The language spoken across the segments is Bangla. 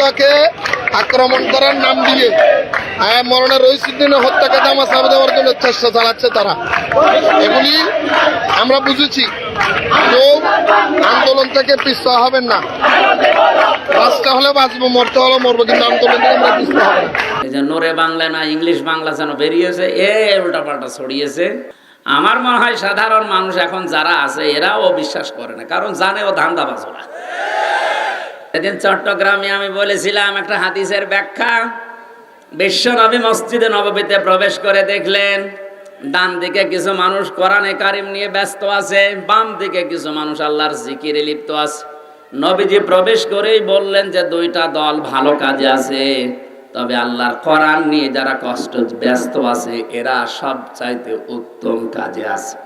রসুল্লাহকে আক্রমণ করার নাম দিয়ে আয়া মরণের রহিসুদ্দিনে হত্যাকে চাপে দেওয়ার জন্য চেষ্টা চালাচ্ছে তারা। এগুলি আমরা বুঝেছি। কেউ আন্দোলন থেকে পিছপা হবেন না। বাঁচতে হলে বাঁচবো, মরতে হলে মরবো, কিন্তু আন্দোলন থেকে আমরা পিছপা হব এই নোরে বাংলা না ইংলিশ বাংলা যেন বেরিয়েছে, এ উল্টাপাল্টা ছড়িয়েছে। আমার মনে হয় সাধারণ মানুষ এখন যারা আছে, এরাও বিশ্বাস করে না, কারণ জানে ও ধান্দা বাজরা এদিন চট্টগ্রামে আমি বলেছিলাম একটা হাদিসের ব্যাখ্যা। বিশ্ব নবী মসজিদে নববীতে প্রবেশ করে দেখলেন, ডান দিকে কিছু মানুষ কোরআনে কারিম নিয়ে ব্যস্ত আছে, বাম দিকে কিছু মানুষ আল্লাহর জিকিরে লিপ্ত আছে। নবীজি প্রবেশ করেই বললেন যে দুইটা দল ভালো কাজে আছে, তবে আল্লাহর কোরআন নিয়ে যারা কষ্ট, ব্যস্ত আছে, এরা সব চাইতে উত্তম কাজে আছে।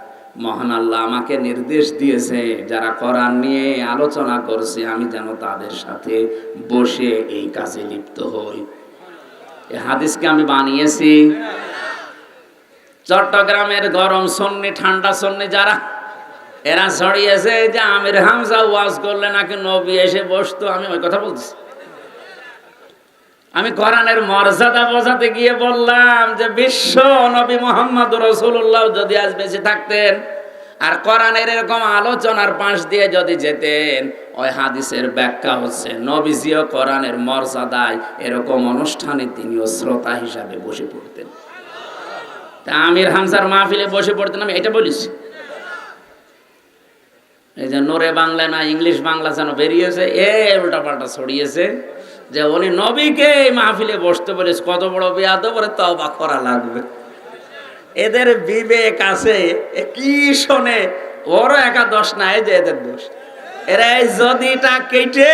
মহান আল্লাহ আমাকে নির্দেশ দিয়েছে, যারা কোরআন নিয়ে আলোচনা করছে, আমি যেন তাদের সাথে বসে এই কাজে লিপ্ত হই। এ হাদিসকে আমি বানিয়েছি। চট্টগ্রামের গরম সন্নি, ঠান্ডা সন্নি যারা, এরা ছড়িয়েছে যে আমির হামজা ওয়াজ করলে নাকি নবী এসে বসতো, আমি ওই কথা বলছি আমি কোরআনের মর্যাদা বোঝাতে গিয়ে বললাম যে বিশ্ব নবী মোহাম্মদ রসুল্লাহ যদি আজ বেঁচে থাকতেন, আর কোরআনের এরকম আলোচনার পাশ দিয়ে যদি যেতেন, ওই হাদিসের ব্যাখ্যা হচ্ছে নবীজিও কোরআনের মর্যাদায় এরকম অনুষ্ঠানে তিনিও শ্রোতা হিসাবে বসে পড়তেন। তা আমির হামসার মাহফিলে বসে পড়তেন, আমি এটা বলিস এই যে নোরে বাংলা না ইংলিশ বাংলা যেন বেরিয়েছে, এ উল্টাপাল্টা ছড়িয়েছে। যে উনি নবীকে মাহফিলে বসতে বলেছে কত বড় বিয়াদ বলে তবা করা লাগবে। এদের বিবেক আছে কি শোনে? ওরও একা দোষ নাই যে এদের দোষ। এরা এই যদিটা কেটে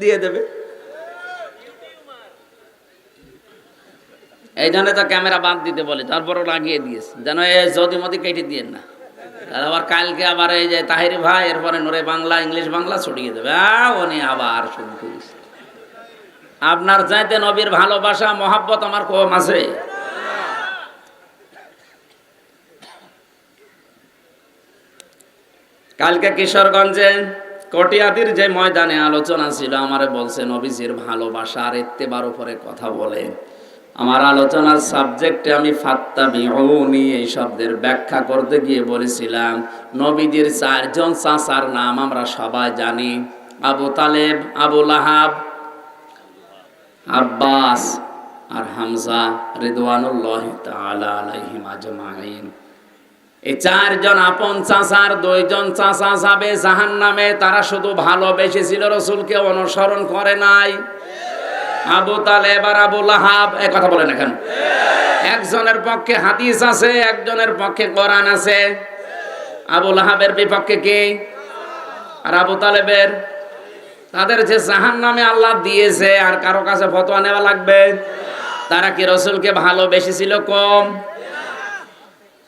দিয়ে দেবে। এই জন্য তো ক্যামেরা বাদ দিতে বলে, তারপরও লাগিয়ে দিয়েছে। যেন এ যদি মতি কেটে দিয়ে না। আর আবার কালকে আবার এই যে তাহিরি ভাই, এরপরে নোরে বাংলা, ইংলিশ বাংলা ছড়িয়ে দেবে। উনি আবার করিস আপনার চাইতে নবীর ভালোবাসা, মহাব্বত আমার কম আছে। কালকে কিশোরগঞ্জে কটিয়াদির যে ময়দানে আলোচনা ছিল, আমারে বলছে, নবীজির ভালোবাসা আর এত্তেবার উপরে কথা বলে। আমার আলোচনার সাবজেক্টে আমি ফাত্তা বিহনি এই শব্দের ব্যাখ্যা করতে গিয়ে বলেছিলাম, নবীজির চারজন চাচার নাম আমরা সবাই জানি। আবু তালেব, আবু লাহাব আব্বাস আর হামজা রিদওয়ানুল্লাহ এই চারজন আপন চাচার দুইজন চাচা যাবে জাহান নামে তারা শুধু ভালোবেসেছিল রসুলকে অনুসরণ করে নাই। আবু তালেব আর আবু লাহাব, এ কথা বলেন এখন। একজনের পক্ষে হাদিস আছে, একজনের পক্ষে কোরআন আছে। আবু লাহাবের বিপক্ষে কে? আর আবু তালেবের তাদের যে জাহান নামে আল্লাহ দিয়েছে, আর কারও কাছে ফতোয়া নেওয়া লাগবে? তারা কি রসুলকে ভালোবেসেছিল কম?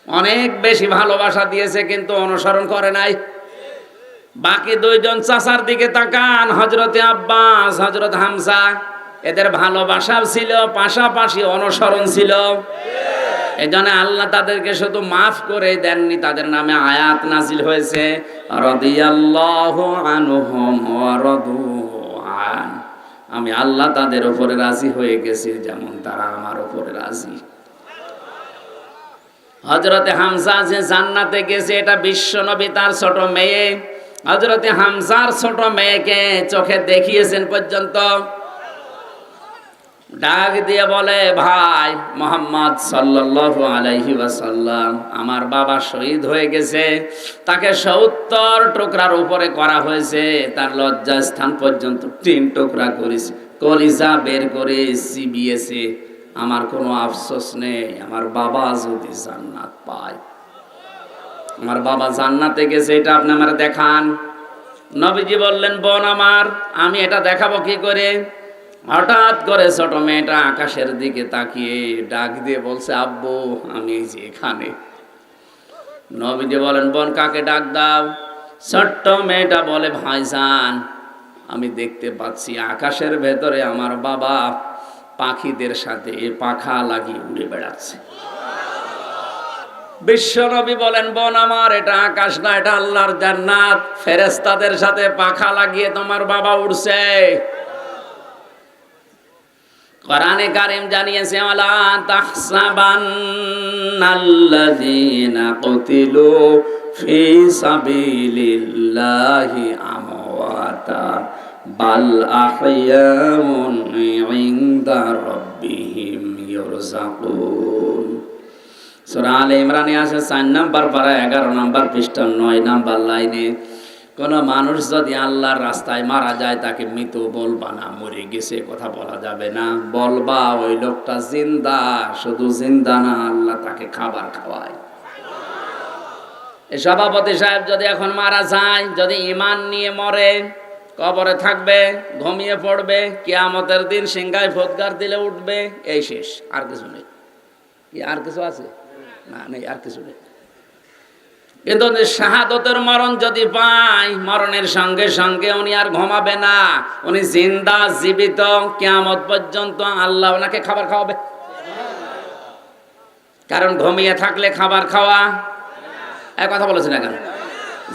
অনেক বেশি ভালোবাসা দিয়েছে, কিন্তু অনুসরণ করে নাই। বাকি দুইজন চাচার দিকে তাকান হজরতে আব্বাস হজরত হামসা এদের ভালোবাসাও ছিল, পাশাপাশি অনুসরণ ছিল। এই জন্য আল্লাহ তাদেরকে শুধু মাফ করে দেননি, তাদের নামে আয়াত নাজিল হয়েছে। রাদিয়াল্লাহু আনহুম ওয়া রাদু আন। আমি আল্লাহ তাদের উপরে রাজি হয়ে গেছি, যেমন তারা আমার উপরে রাজি। হজরতে হামজা যে জান্নাতে গেছে, এটা বিশ্ব নবী তার ছোট মেয়ে। হজরতে হামজার ছোট মেয়েকে চোখে দেখিয়েছেন পর্যন্ত। ডাক দিয়ে বলে, ভাই, মোহাম্মদ সাল্লাল্লাহু আলাইহি ওয়াসাল্লাম, আমার বাবা শহীদ হয়ে গেছে। তাকে সত্তর টুকরার উপরে করা হয়েছে। তার লজ্জা স্থান পর্যন্ত তিন টুকরা করেছে। কলিজা বের করে সিবিএসে আমার কোনো আফসোস নেই, আমার বাবা যদি জান্নাত পায়। আমার বাবা জান্নাতে গেছে, এটা আপনি আমার দেখান। নবীজি বললেন, বোন আমার, আমি এটা দেখাবো কি করে? হঠাৎ করে ছোট মেয়েটা আকাশের দিকে তাকিয়ে ডাক দিয়ে বলছে, আব্বু, আমি যে এখানে নবীজি বলেন, বোন, কাকে ডাক দাও? ছোট্ট মেয়েটা বলে, ভাইজান, আমি দেখতে পাচ্ছি আকাশের ভেতরে আমার বাবা পাখিদের সাথে পাখা লাগিয়ে উড়ে বেড়াচ্ছে। বিশ্বনবী বলেন, বোন, আমার এটা আকাশ না, এটা আল্লাহর জান্নাত। ফেরেস্তাদের সাথে পাখা লাগিয়ে তোমার বাবা উড়ছে। কোরআনে কারিম জানিয়েছে, ওয়ালা তাহসাবান্নাল্লাযীনা কুতিলু ফি সাবিলিল্লাহি আমওয়াতা, বাল আহইয়াউন ইনদা রাব্বিহিম ইরযাকুন সূরা আলে ইমরানে আছে 4 নাম্বার পারা 11 নাম্বার পৃষ্ঠা 9 নাম্বার লাইনে। কোন মানুষ যদি আল্লাহর রাস্তায় মারা যায়, তাকে মৃত বলবা না, মরে গেছে কথা বলা যাবে না। বলবা, ওই লোকটা জিন্দা, শুধু জিন্দা না, আল্লাহ তাকে খাবার খাওয়ায়। সভাপতি সাহেব যদি এখন মারা যায়, যদি ইমান নিয়ে মরে, কবরে থাকবে, ঘুমিয়ে পড়বে, কিয়ামতের দিন সিংহায় ফোৎকার দিলে উঠবে, এই শেষ, আর কিছু নেই। আর কিছু আছে? না, নেই, আর কিছু নেই। কিন্তু শাহাদতের মরণ যদি পায়, মরণের সঙ্গে সঙ্গে উনি আর ঘুমাবে না। উনি জিন্দা, জীবিত, কিয়ামত পর্যন্ত আল্লাহ ওনাকে খাবার খাওয়াবে। কারণ ঘুমিয়ে থাকলে খাবার খাওয়া এক কথা বলেছে না কেন?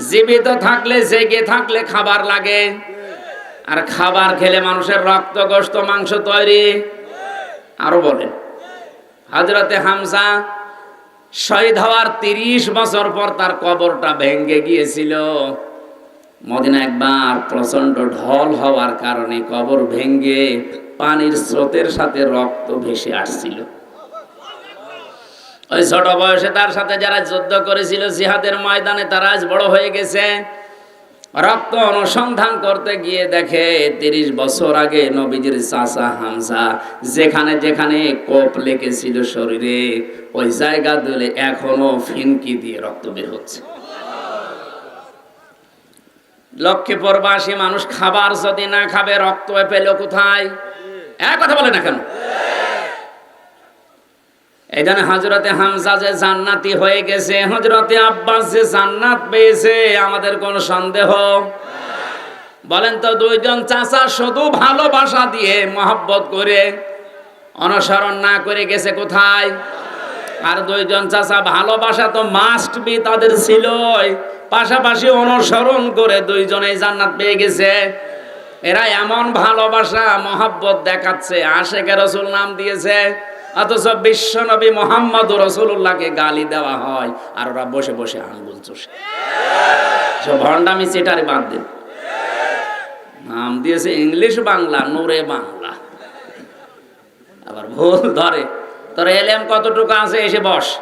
জীবিত থাকলে, জেগে থাকলে খাবার লাগে। আর খাবার খেলে মানুষের রক্ত গোস্ত মাংস তৈরি। আরও বলেন। হজরতে হামসা শহীদ হওয়ার তিরিশ বছর পর তার কবরটা ভেঙ্গে গিয়েছিল। মদিনা একবার প্রচণ্ড ঢল হওয়ার কারণে কবর ভেঙ্গে পানির স্রোতের সাথে রক্ত ভেসে আসছিল। ওই ছোট বয়সে তার সাথে যারা যুদ্ধ করেছিল জিহাদের ময়দানে তারা আজ বড় হয়ে গেছে। রক্ত অনুসন্ধান করতে গিয়ে দেখে তিরিশ বছর আগে নবীজির চাচা হামসা যেখানে যেখানে কোপ লেগেছিল শরীরে, ওই জায়গা দিলে এখনও ফিনকি দিয়ে রক্ত বের হচ্ছে। লক্ষ্মীপুরবাসী মানুষ খাবার যদি না খাবে, রক্ত পেল কোথায়? এক কথা বলে না কেন? এই জন্য হজরতে হামজা যে জান্নাতি হয়ে গেছে হজরতে আব্বাস যে জান্নাত পেয়েছে, আমাদের কোন সন্দেহ? বলেন তো দুইজন চাচা শুধু ভালোবাসা দিয়ে মহব্বত করে অনুসরণ না করে গেছে কোথায়? আর দুইজন চাচা ভালোবাসা তো মাস্ট বি তাদের ছিলই। পাশাপাশি অনুসরণ করে দুইজনেই জান্নাত পেয়ে গেছে। এরা এমন ভালোবাসা, মহব্বত দেখাচ্ছে আশেকে রসুল নাম দিয়েছে। অথচ বিশ্ব নবী মোহাম্মদ রসুল্লাহকে গালি দেওয়া হয় আর ওরা বসে বসে আঙ্গুল চষে। সব ভণ্ডামি সেটারে বাদ দিন। নাম দিয়েছে ইংলিশ বাংলা, নূরে বাংলা। আবার ভুল ধরে। তোর এলেম কতটুকু আছে এসে বস।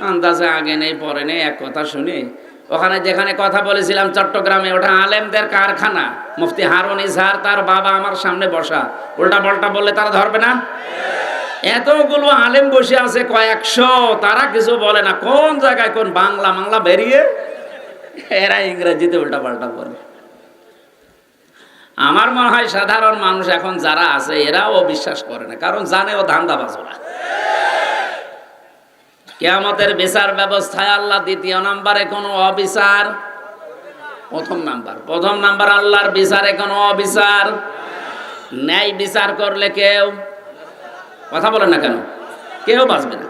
আন্দাজে আগে নেই, পরে নেই, এক কথা শুনি। ওখানে যেখানে কথা বলেছিলাম চট্টগ্রামে, ওটা আলেমদের কারখানা। মুফতি হারুন ইজহার তার বাবা আমার সামনে বসা। উল্টা পাল্টা বললে তারা ধরবে না? এতগুলো আলেম বসে আছে কয়েকশো, তারা কিছু বলে না। কোন জায়গায় কোন বাংলা বাংলা বেরিয়ে? এরা ইংরেজিতে উল্টা পাল্টা বলে। আমার মনে হয় সাধারণ মানুষ এখন যারা আছে, এরাও বিশ্বাস করে না, কারণ জানে ও ধান্দা বাজরা কেয়ামতের বিচার ব্যবস্থায় আল্লাহ দ্বিতীয় নাম্বারে কোনো অবিচার? প্রথম নাম্বার। প্রথম নাম্বার, আল্লাহর বিচারে কোনো অবিচার? ন্যায় বিচার করলে কেউ কথা বলে না কেন? কেউ বাঁচবে না।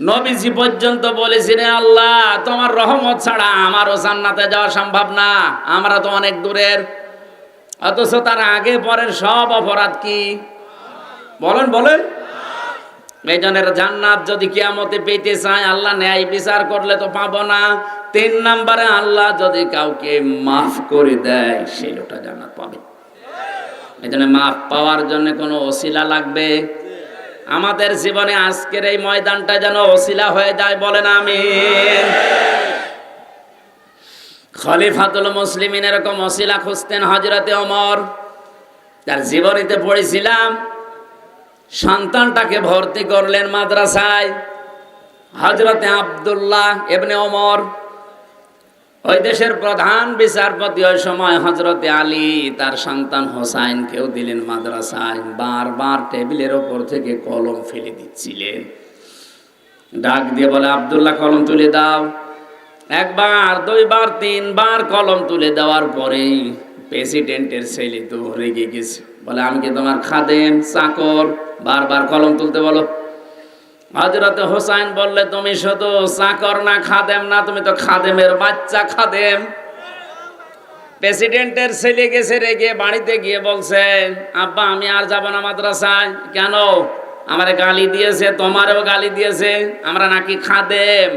নবীজি পর্যন্ত বলেছিলেন, আল্লাহ, তোমার রহমত ছাড়া আমারও জান্নাতে যাওয়া সম্ভব না। আমরা তো অনেক দূরের। অথচ তার আগে পরের সব অপরাধ কি? বলেন বলেন। এই জনের জান্নাত যদি কিয়ামতে পেতে চায়, আল্লাহ ন্যায় বিচার করলে তো পাবো না। তিন নাম্বারে আল্লাহ যদি কাউকে মাফ করে দেয়, সে লোকটা জান্নাত পাবে। এই জন্য মাফ পাওয়ার জন্য কোনো অশিলা লাগবে? আমাদের জীবনে আজকের এই ময়দানটা যেন অশিলা হয়ে যায়, বলেন আমি খলিফাতুল মুসলিমিন এরকম অশিলা খুঁজতেন হজরতে অমর তার জীবনীতে পড়েছিলাম সন্তানটাকে ভর্তি করলেন মাদ্রাসায়। হজরতে আবদুল্লাহ এবনে ওমর, ওই দেশের প্রধান বিচারপতি ওই সময় হজরতে আলী, তার সন্তান হোসাইনকেও দিলেন মাদ্রাসায়। বারবার টেবিলের ওপর থেকে কলম ফেলে দিচ্ছিলেন। ডাক দিয়ে বলে, আবদুল্লাহ, কলম তুলে দাও। একবার, দুইবার, তিনবার কলম তুলে দেওয়ার পরেই প্রেসিডেন্টের ছেলে তো রেগে গেছে। বলে, আমি কি তোমার খাদেম, চাকর? বারবার কলম তুলতে বলো। হজরত হোসাইন বললে, তুমি শুধু চাকর না খাদেম না, তুমি তো খাদেমের বাচ্চা খাদেম। প্রেসিডেন্টের ছেলে গেছে রেগে বাড়িতে গিয়ে বলছে, আব্বা, আমি আর যাব না মাদ্রাসায়। কেন? আমার গালি দিয়েছে, তোমারও গালি দিয়েছে, আমরা নাকি খাদেম।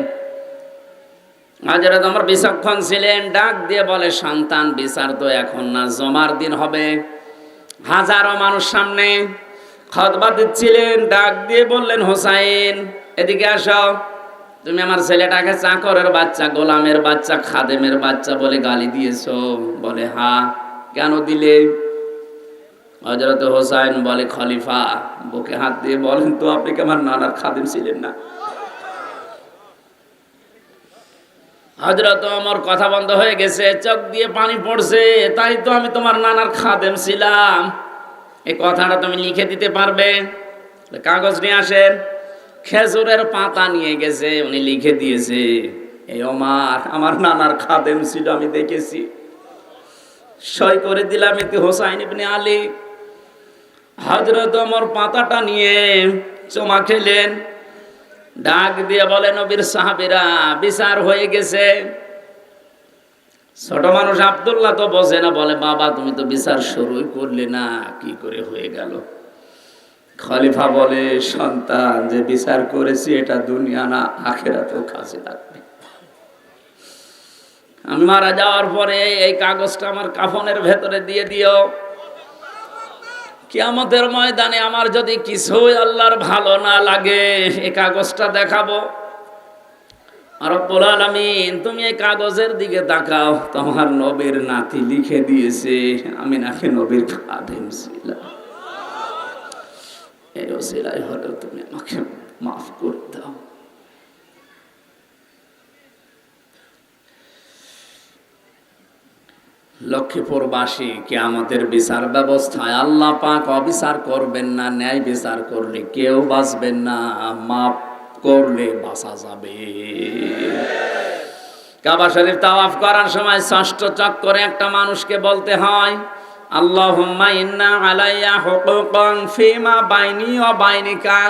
হাজরত আমার বিচক্ষণ ছিলেন, ডাক দিয়ে বলে, সন্তান বিচার তো এখন না, জমার দিন হবে। হাজারো মানুষ সামনে খতবা দিচ্ছিলেন ডাক দিয়ে বললেন, হোসাইন, এদিকে আসো। তুমি আমার ছেলেটাকে চাকরের বাচ্চা, গোলামের বাচ্চা, খাদেমের বাচ্চা বলে গালি দিয়েছ। বলে, হা, কেন দিলে? হজরত হোসাইন বলে, খলিফা, বুকে হাত দিয়ে বলেন তো, আপনি কি আমার নানার খাদেম ছিলেন না? হজরত আমার কথা বন্ধ হয়ে গেছে, চোখ দিয়ে পানি পড়ছে, তাই তো আমি তোমার নানার খাদেম ছিলাম। এই কথাটা তুমি লিখে দিতে পারবে। কাগজ নিয়ে আসেন। খেজুরের পাতা নিয়ে গেছে, উনি লিখে দিয়েছে এই ওমার, আমার নানার খাদেম ছিল, আমি দেখেছি। সই করে দিলাম এতে হোসাইন ইবনে আলী। হজরত আমার পাতাটা নিয়ে চমা খেলেন। ডাক দিয়ে বলেন নবীর সাহাবিরা, বিচার হয়ে গেছে। ছোট মানুষ আবদুল্লাহ তো বসে না, বলে, বাবা, তুমি তো বিচার শুরুই করলে না, কি করে হয়ে গেল? খলিফা বলে, সন্তান, যে বিচার করেছি এটা দুনিয়া না, আখেরাতেও কাজে লাগবে। আমি মারা যাওয়ার পরে এই কাগজটা আমার কাফনের ভেতরে দিয়ে দিও। কিয়ামতের ময়দানে আমার যদি কিছুই আল্লাহর ভালো না লাগে এই কাগজটা দেখাবো। আর আলামিন, তুমি এই কাগজের দিকে তাকাও। তোমার নবীর নাতি লিখে দিয়েছে, আমি নাকি নবীর খাদেম ছিলাম। এই ওসিলাই হলো তুমি আমাকে মাফ করে দাও। লক্ষ্মীপুরবাসী কে আমাদের বিচার ব্যবস্থায় আল্লাহ পাক অবিচার করবেন না, ন্যায় বিচার করলে কেউ বাঁচবেন না। মাপ করলে বাঁচা যাবে। কাবা শরীফ তাওয়াফ করার সময় ষষ্ঠ চক্করে একটা মানুষকে বলতে হয়, আল্লাহুম্মা ইন্না আলাইয়া হুকুকান ফিমা বাইনি ওয়া বাইনিকা।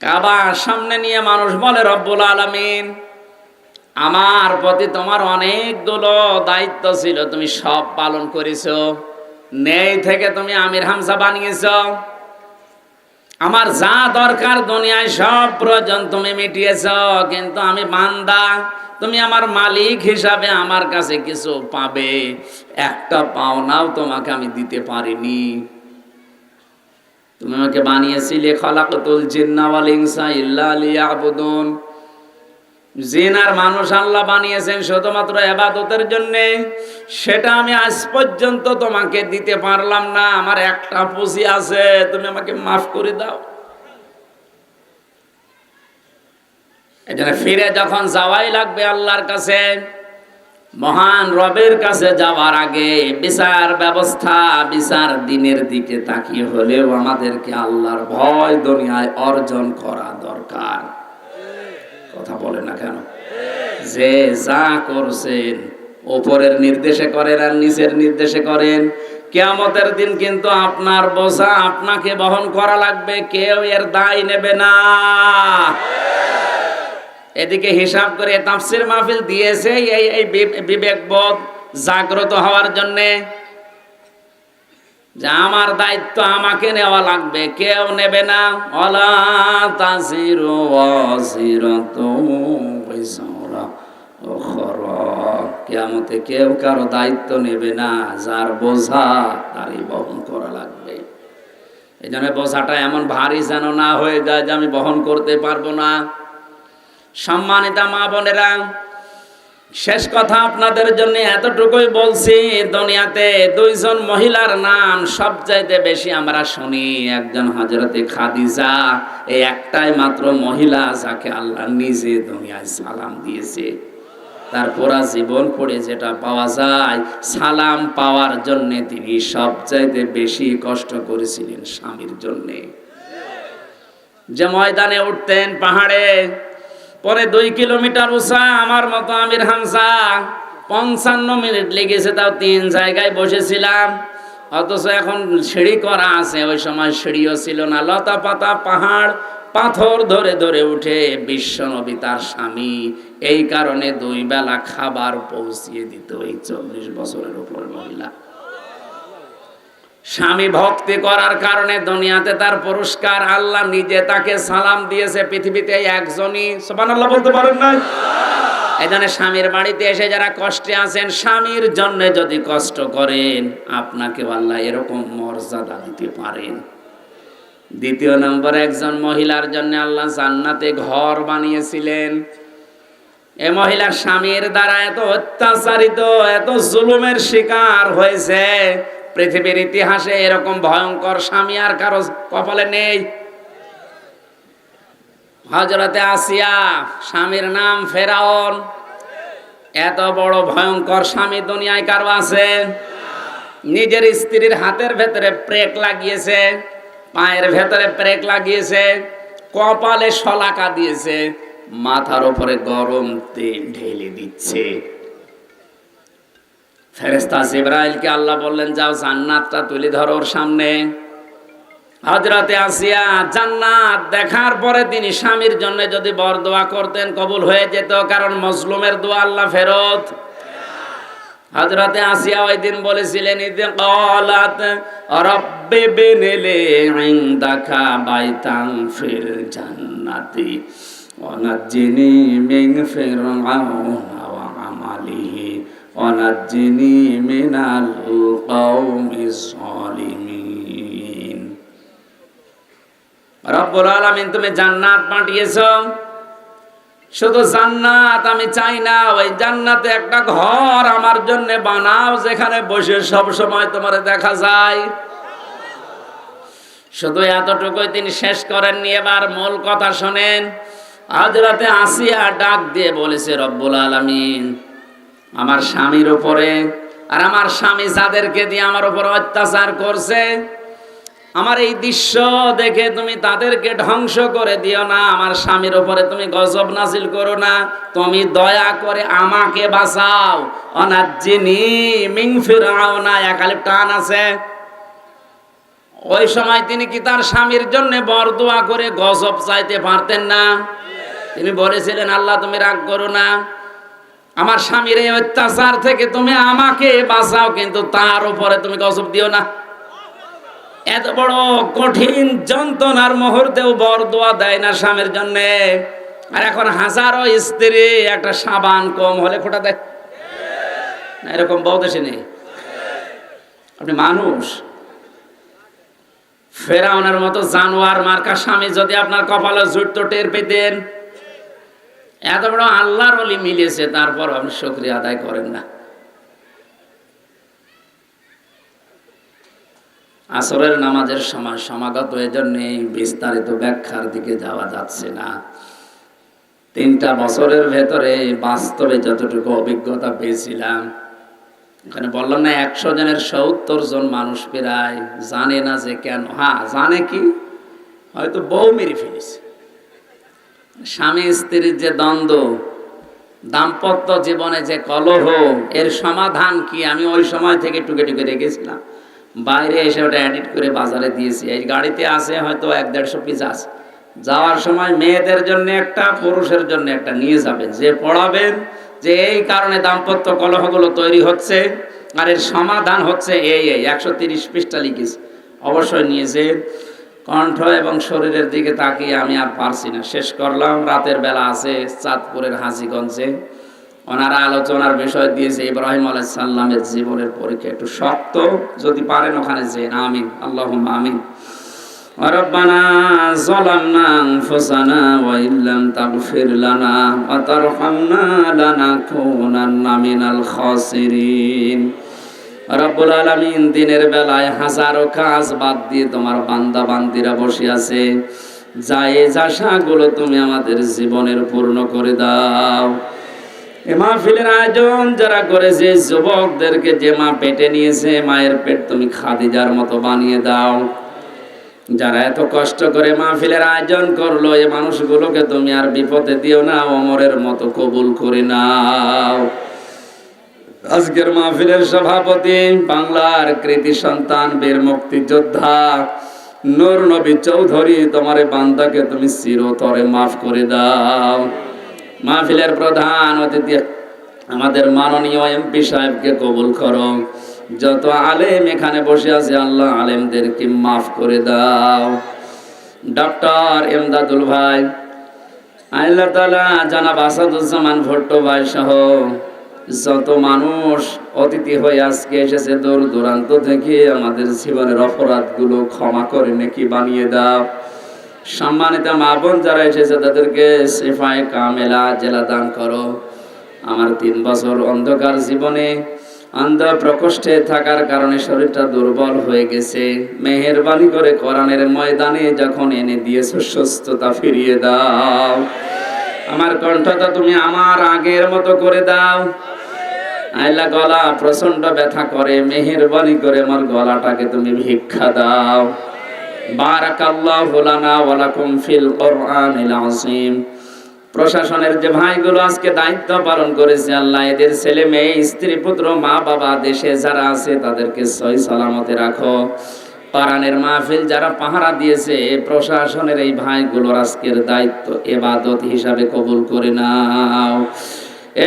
কাবা সামনে নিয়ে মানুষ বলে, রব্বুল আলামিন, আমার প্রতি তোমার অনেকগুলো দায়িত্ব ছিল, তুমি সব পালন করেছ নেই থেকে তুমি আমির হামসা বানিয়েছ। আমার যা দরকার দুনিয়ায় সব প্রয়োজন তুমি মিটিয়েছ, কিন্তু আমি বান্দা, তুমি আমার মালিক হিসাবে আমার কাছে কিছু পাবে। একটা পাওনাও তোমাকে আমি দিতে পারিনি। তুমি আমাকে বানিয়েছিলে খলাকতুল জিন্নাওয়াল ইনসা ইল্লা লিয়াবুদুন। জিন মানুষ আল্লাহ বানিয়েছেন শুধুমাত্র এবাদতের জন্য, সেটা আমি আজ পর্যন্ত তোমাকে দিতে পারলাম না। আমার একটা পুঁজি আছে, তুমি আমাকে মাফ করে দাও। এখানে ফিরে যখন যাওয়াই লাগবে আল্লাহর কাছে, মহান রবের কাছে যাওয়ার আগে বিচার ব্যবস্থা, বিচার দিনের দিকে তাকিয়ে হলেও আমাদেরকে আল্লাহর ভয় দুনিয়ায় অর্জন করা দরকার। কথা বলে না কেন? যে যা করছেন ওপরের নির্দেশে করেন আর নিচের নির্দেশে করেন, কেয়ামতের দিন কিন্তু আপনার বোঝা আপনাকে বহন করা লাগবে, কেউ এর দায় নেবে না। এদিকে হিসাব করে তাফসির মাহফিল দিয়েছে এই এই বিবেকবোধ জাগ্রত হওয়ার জন্যে। যে আমার দায়িত্ব আমাকে নেওয়া লাগবে, কেউ নেবে না। অলা উখরা। কেউ কারও দায়িত্ব নেবে না, যার বোঝা তারই বহন করা লাগবে। এই জন্য বোঝাটা এমন ভারী যেন না হয়ে যায় যে আমি বহন করতে পারব না। সম্মানিতা মা বোনেরা শেষ কথা আপনাদের জন্য এতটুকুই বলছি, দুনিয়াতে দুইজন মহিলার নাম সবচাইতে বেশি আমরা শুনি, একজন হজরতে খাদিজা, এই একটাই মাত্র মহিলা যাকে আল্লাহ নিজে দুনিয়ায় সালাম দিয়েছে। তার পুরা জীবন পড়ে যেটা পাওয়া যায়, সালাম পাওয়ার জন্য তিনি সবচাইতে বেশি কষ্ট করেছিলেন স্বামীর জন্যে। যে ময়দানে উঠতেন পাহাড়ে পরে দুই কিলোমিটার উষা আমার মতো আমির হামসা পঞ্চান্ন মিনিট লেগেছে তাও তিন জায়গায় বসেছিলাম। অথচ এখন সিঁড়ি করা আছে, ওই সময় সিঁড়িও ছিল না। লতা পাতা পাহাড়, পাথর ধরে ধরে উঠে বিশ্বনবী তার স্বামী। এই কারণে দুই বেলা খাবার পৌঁছিয়ে দিত এই চল্লিশ বছরের উপর মহিলা। স্বামী ভক্তি করার কারণে দুনিয়াতে তার পুরস্কার আল্লাহ নিজে তাকে সালাম দিয়েছে, পৃথিবীতে একজনই। সুবহানাল্লাহ বলতে পারেন না এই জন্য স্বামীর বাড়িতে এসে যারা কষ্টে আছেন, স্বামীর জন্য যদি কষ্ট করেন, আপনাকে আল্লাহ এরকম মর্যাদা দিতে পারেন। দ্বিতীয় নম্বর, একজন মহিলার জন্য আল্লাহ জান্নাতে ঘর বানিয়েছিলেন। এ মহিলা স্বামীর দ্বারা এত অত্যাচারিত, এত জুলুমের শিকার হয়েছে। পৃথিবীর ইতিহাসে এরকম ভয়ঙ্কর স্বামী আর কারও কপালে নেই। হজরতে আসিয়া স্বামীর নাম ফেরাউন। এত বড় ভয়ঙ্কর স্বামী দুনিয়ায় কারও আছে? নিজের স্ত্রীর হাতের ভেতরে প্রেক লাগিয়েছে, পায়ের ভেতরে প্রেক লাগিয়েছে, কপালে শলাকা দিয়েছে, মাথার উপরে গরম তেল ঢেলে দিচ্ছে। ফেরেস্তা জিব্রাইলকে আল্লাহ বললেন, যাও জান্নাতটা তুলে ধরো ওর সামনে। হজরতে আসিয়া জান্নাত দেখার পরে তিনি স্বামীর জন্য যদি বর দোয়া করতেন, কবুল হয়ে যেত, কারণ মজলুমের দোয়া আল্লাহ ফেরত। হজরতে আসিয়া ওই দিন বলেছিলেন, ইদে কলাত রব্বে বেনেলে ইনদাকা বাইতাং ফিল জান্নাতি ওয়ানাজ্জিনি মিন ফিরআউনা ওয়া আমালিহি। ওয়ানাজ্জিনি মিনাল কওমিজ জালিমিন রব্বুল আলামিন, তুমি জান্নাত পাঠিয়েছো। শুধু জান্নাত আমি চাই না, ওই জান্নাতে একটা ঘর আমার জন্য বানাও, যেখানে বসে সব সময় তোমার দেখা যায়। শুধু এতটুকুই তিনি শেষ করেননি, এবার মূল কথা শোনেন। আজ রাতে আসিয়া ডাক দিয়ে বলেছে, রব্বুল আলামিন আমার স্বামীর উপরে, আর আমার স্বামী যাদেরকে দিয়ে আমার উপর অত্যাচার করছে, আমার এই দৃশ্য দেখে তুমি তাদেরকে ধ্বংস করে দিও না, আমার স্বামীর উপরে তুমি গজব নাসিল করো না, তুমি দয়া করে আমাকে বাঁচাও। অনাজ্জিনি মিং ফিরাও না একালে টান আছে। ওই সময় তিনি কি তার স্বামীর জন্য বরদোয়া করে গজব চাইতে পারতেন না? তিনি বলেছিলেন, আল্লাহ তুমি রাগ করো না। আমার স্বামীর এই অত্যাচার থেকে তুমি আমাকে বাঁচাও, কিন্তু তার উপরে তুমি গজব দিও না। এত বড় কঠিন যন্ত্রণার মুহূর্তেও বর দোয়া দেয় না স্বামীর জন্য। আর এখন হাজারো স্ত্রী একটা সাবান কম হলে খোটা দেয়। না, এরকম বউ দেশে নেই। আপনি মানুষ। ফেরাউনের মতো জানোয়ার মার্কা স্বামী যদি আপনার কপালে জুট তো টের পেতেন। এত বড় আল্লাহর অলি মিলেছে তারপর আপনি সক্রিয় আদায় করেন না। আসরের নামাজের সময় সমাগত এজন্য বিস্তারিত ব্যাখ্যার দিকে যাওয়া যাচ্ছে না। তিনটা বছরের ভেতরে বাস্তবে যতটুকু অভিজ্ঞতা পেয়েছিলাম, এখানে বললাম না, একশো জনের সত্তর জন মানুষ প্রায় জানে না যে কেন। হ্যাঁ জানে কি? হয়তো বউ মেরে ফেলেছে। স্বামী স্ত্রীর যে দ্বন্দ্ব, দাম্পত্য জীবনে যে কলহ, এর সমাধান কি? আমি ওই সময় থেকে টুকে টুকে রেখেছিলাম বাইরে এসে ওটা এডিট করে বাজারে দিয়েছি। এই গাড়িতে আছে হয়তো এক দেড়শো পিস আছে। যাওয়ার সময় মেয়েদের জন্য একটা, পুরুষের জন্য একটা নিয়ে যাবেন। যে পড়াবেন, যে এই কারণে দাম্পত্য কলহগুলো তৈরি হচ্ছে, আর এর সমাধান হচ্ছে এই এই, একশো তিরিশ পৃষ্ঠা লিখেছি। অবশ্যই নিয়েছে কণ্ঠ এবং শরীরের দিকে তাকিয়ে আমি আর পারছি না শেষ করলাম রাতের বেলা আছে চাঁদপুরের হাজিগঞ্জে ওনারা আলোচনার বিষয় দিয়েছে ইব্রাহিম আলাইসাল্লামের জীবনের পরীক্ষা একটু শক্ত যদি পারেন ওখানে যে আমিন আল্লাহ আমিন ربنا ظلمنا أنفسنا وإن لم تغفر لنا وترحمنا لنكونن من الخاسرين রব্বুল আলামিন দিনের বেলায় হাজারো কাজ বাদ দিয়ে তোমার বান্দা বান্দিরা বসে আছে। জায়েজ আশাগুলো তুমি আমাদের জীবনের পূর্ণ করে দাও। এ মাহফিলের আয়োজন যারা করেছে, যুবকদেরকে যে মা পেটে নিয়েছে, মায়ের পেট তুমি খাদিজার মতো বানিয়ে দাও। যারা এত কষ্ট করে মাহফিলের আয়োজন করল এই মানুষগুলোকে তুমি আর বিপদে দিও না, অমরের মতো কবুল করে নাও। আজকের মাহফিলের সভাপতি, বাংলার কৃতি সন্তান, বীর মুক্তিযোদ্ধা, নূর নবী চৌধুরী, তোমার বান্দাকে তুমি চিরতরে মাফ করে দাও। মাহফিলের প্রধান অতিথি আমাদের মাননীয় এমপি সাহেবকে কবুল করো। যত আলেম এখানে বসে আছে, আল্লাহ আলেমদেরকে মাফ করে দাও। ডক্টর এমদাদুল ভাই, আল্লাহ তালা জানাব আসাদুজ্জামান ভট্ট ভাই সহ যত মানুষ অতিথি হয়ে আজকে এসেছে দূর দূরান্ত থেকে, আমাদের জীবনের অপরাধগুলো ক্ষমা করে নাকি বানিয়ে দাও। সম্মানিত মা বোন যারা এসেছে, তাদেরকে সেফায় কামেলা জেলা দান করো। আমার তিন বছর অন্ধকার জীবনে, অন্ধ প্রকোষ্ঠে থাকার কারণে শরীরটা দুর্বল হয়ে গেছে। মেহেরবানি করে কোরআনের ময়দানে যখন এনে দিয়েছ, সুস্থতা ফিরিয়ে দাও। আমার কণ্ঠটা তুমি আমার আগের মতো করে দাও। আইলা গলা প্রচণ্ড ব্যথা করে, মেহেরবানি করে আমার গলাটাকে তুমি ভিক্ষা দাও। ফিল প্রশাসনের যে ভাইগুলো আজকে দায়িত্ব পালন করেছে, আল্লাহ এদের ছেলে মেয়ে, স্ত্রী, পুত্র মা বাবা দেশে যারা আছে, তাদেরকে সহি সালামতে রাখো। পারানের মাহফিল যারা পাহারা দিয়েছে, প্রশাসনের এই ভাইগুলোর আজকের দায়িত্ব এবাদত হিসাবে কবুল করে নাও।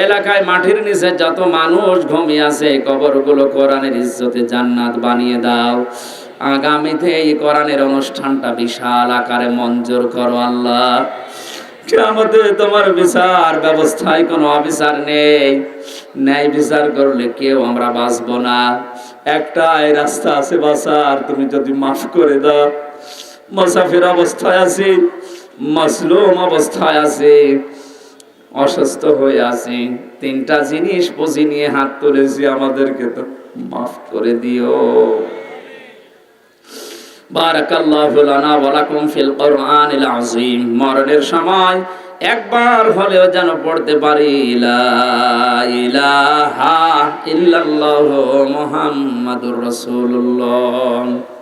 এলাকায় মাটির নিচে যত মানুষ ঘুমিয়ে আছে, কবরগুলো কোরআনের ইজ্জতে জান্নাত বানিয়ে দাও। আগামীতে এই কোরআনের অনুষ্ঠানটা বিশাল আকারে মঞ্জুর করো আল্লাহ। তোমার বিচার ব্যবস্থায় কোনো অবিচার নেই। ন্যায় বিচার করলে কেউ আমরা বাঁচবো না। একটাই রাস্তা আছে বাঁচার তুমি যদি মাফ করে দাও। মুসাফির অবস্থায় আছি, মাসলুম অবস্থায় আছি, অসুস্থ হয়ে আছি। তিনটা জিনিস পুঁজি নিয়ে হাত তুলেছি, আমাদেরকে তো মাফ করে দিও। বারাকাল্লাহু লানা ওয়া লাকুম ফিল কোরআনিল আযীম। মরণের সময় একবার হলেও যেন পড়তে পারি ইলাহা ইল্লাল্লাহু মুহাম্মাদুর রাসূলুল্লাহ।